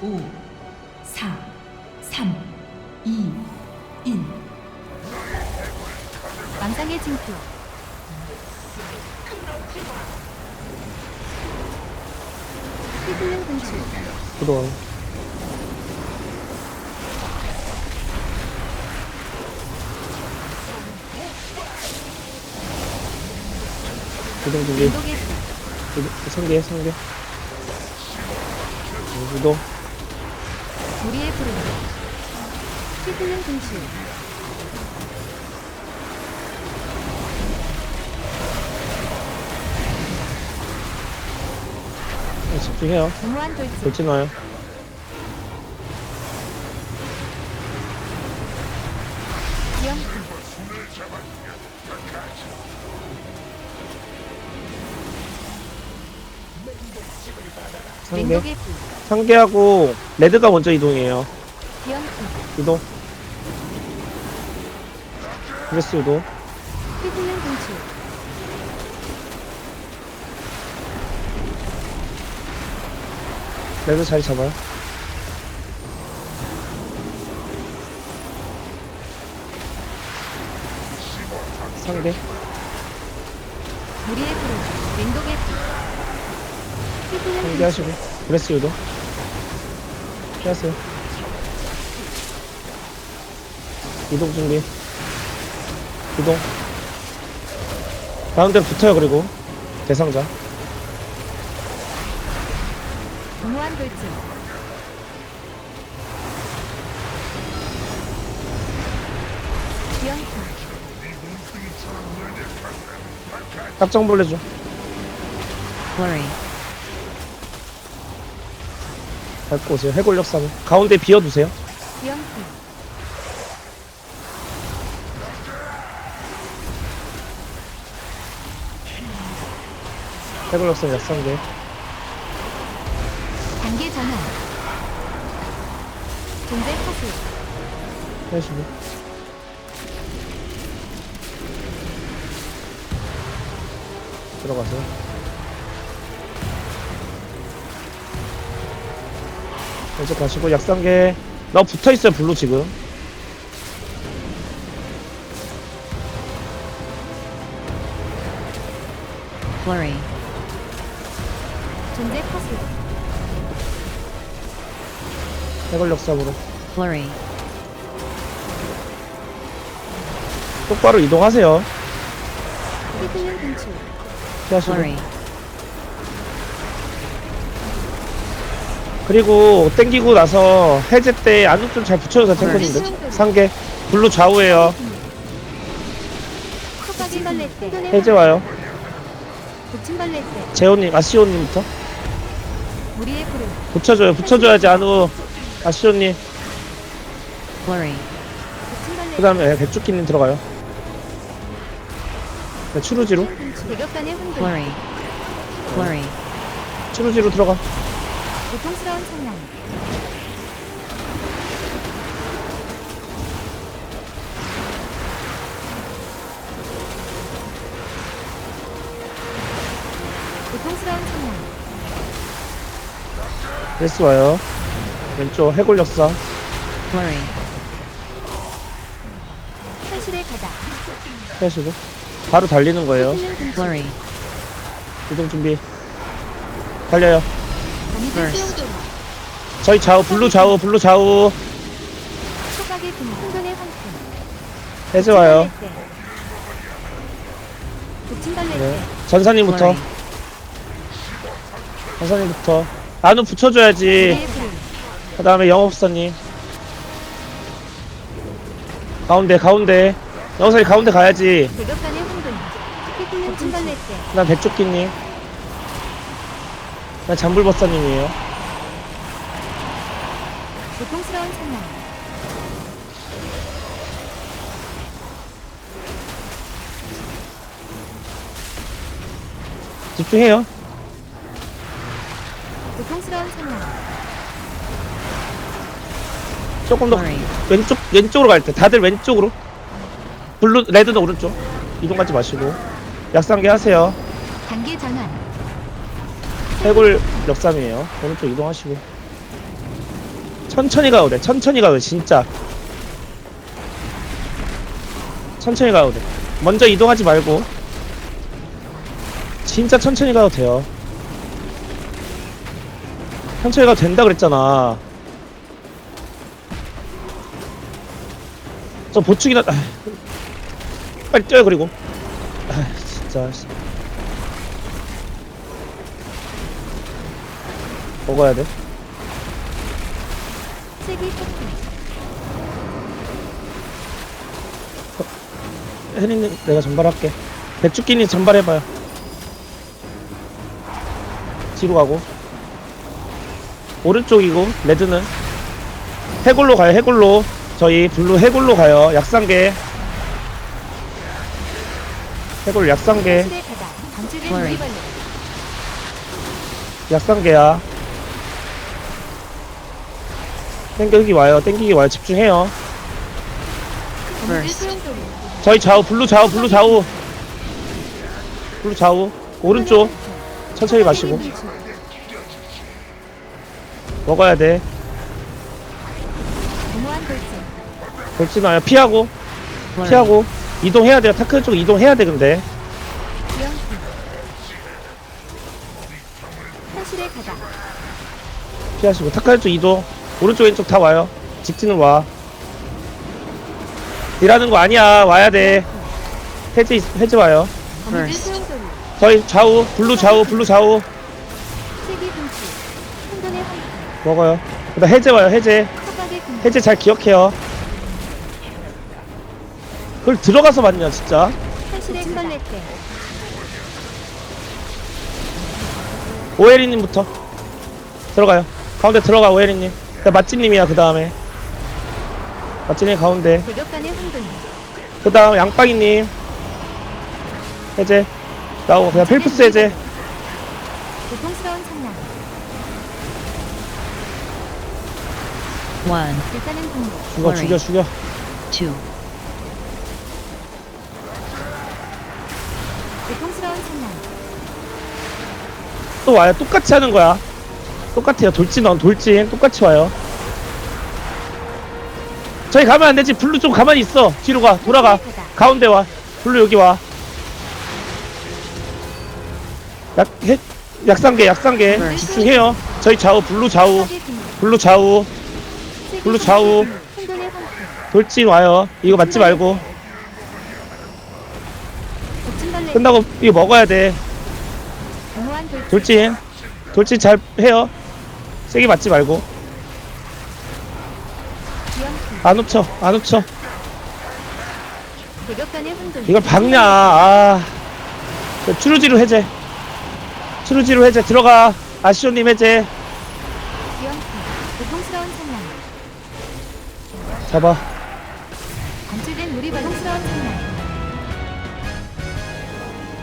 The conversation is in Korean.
5, 4, 3, 2, 1. 망상의 징표. 휘둘른 분출 구동 구동 인도의 불 구동, 성계 성계 구동 무리의 부름 휘둘른 분출 네, 집중해요. 무모한 돌진. 돌진 와요 상계. 맹독의 불 상계하고 레드가 먼저 이동해요. 기염품 이동. 브레스 이동. 휘둘른 분출 레드 자리 잡아요. 상계. 무리의 부름 맹독의 불 휘둘른 상계 분출 하시고. 브레스 이동 피하세요. 이동 준비. 이동. 가운데 붙어요 그리고. 대상자. 돌진. 기염품 깜짝벌레 줘 밟고 오세요. 해골 역사는 가운데 비워두세요. 기염품 해골 역사는 약상계. 단계 전환. 존재 파수 해주시고 들어가세요 이제 가시고 약상계 나 붙어있어요 블루 지금. Flurry 존재 파수 해골 역사으로. Flurry 똑바로 이동하세요. 분출 피하시고 그리고 땡기고 나서 해제 때 안쪽 좀 잘 붙여줘서 탱커님들 상계. 블루 좌우에요. 해제 와요. 재호님 아시오님부터? 붙여줘요. 붙여줘야지 안우 아시오님. 그 다음에 백주키님 들어가요. 네, 추루지로 추루지로 들어가 고통스러운 찬란 고통스러운 찬란 레스 와요. 왼쪽 해골 역사. Flurry 현실의 바다. 피하시고 바로 달리는 거예요. Flurry 이동 준비. 달려요 저희 좌우 블루 좌우 블루 좌우. 초각의 분 혼돈의 황금 해제 와요. 네. 때 전사님부터. 전사님부터. 안우 붙여줘야지. 부름 그 다음에 영업사님 가운데 가운데. 영업사님 가운데 가야지. 대격간의 혼돈 휘둘른 북침벌레 때 그 다음 백조끼님 그 다음 잠불버사님이에요. 고통스러운 찬란 집중해요. 고통스러운 찬란 조금 더 왼쪽 왼쪽으로 갈 때 다들 왼쪽으로? 블루 레드는 오른쪽. 이동하지 마시고. 약상계 하세요. 단계 전환 해골 역삼이에요 오른쪽 이동하시고 천천히 가도 돼. 천천히 가도 돼. 진짜. 천천히 가도 돼. 먼저 이동하지 말고. 진짜 천천히 가도 돼요. 천천히 가도 된다 그랬잖아. 저 보충이나 아, 빨리 뛰어요 그리고. 아 진짜. 먹어야 돼. 세기 폭풍. 혜린님 내가 전발할게 배추끼니 전발해봐요 뒤로 가고 오른쪽이고 레드는 해골로 가요 해골로 저희 블루 해골로 가요 약상계 해골 약상계. 방출된 Flurry. 우리벌레. 약상계야 땡기기 와요 땡기기 와요 집중해요. 소용돌이. 저희 좌우 블루 좌우 블루 좌우 블루 좌우 오른쪽 천천히 마시고 먹어야 돼 돌진. 마요 피하고. 피하고 이동해야 돼요 타크 쪽 이동해야 돼 근데. 피하시고 타크 쪽 이동 오른쪽 왼쪽 다 와요 직진은 와 일하는 거 아니야 와야 돼 해제 있- 해제 와요 First. 소용돌이. 저희 좌우 블루 좌우 블루 좌우 분출. 혼돈의. 먹어요 그다음 해제 와요 해제. 해제 잘 기억해요 그걸 들어가서 맞냐 진짜 현실의 벌레 때. 오혜리님부터 들어가요 가운데 들어가 오혜리님 나 맛집님이야 그 다음에. 맛집님 가운데. 그 다음 양빵이님. 해제. 나오고 그냥 필프스 해제. 고통스러운 찬란. One, 불타는 분노. 죽여 죽여 죽여. Two, 고통스러운 찬란. 또 와요. 똑같이 하는 거야 똑같아요. 돌진 넌 돌진. 똑같이 와요. 저희 가면 안 되지. 블루 좀 가만히 있어. 뒤로 가. 돌아가. 가운데 와. 블루 여기 와. 약, 해, 약상계 약상계. 네. 집중해요. 저희 좌우 블루 좌우. 블루 좌우. 블루 좌우. 돌진 와요. 이거 맞지 말고. 끝나고 이거 먹어야 돼. 돌진. 돌진 잘 해요 세게 맞지 말고. 안 훔쳐 안 훔쳐 혼돈. 이걸 박냐 아 추루지로 해제 추루지로 해제 들어가 아시오님 해제. 고통스러운. 잡아 검출된 우리벌레. 고통스러운.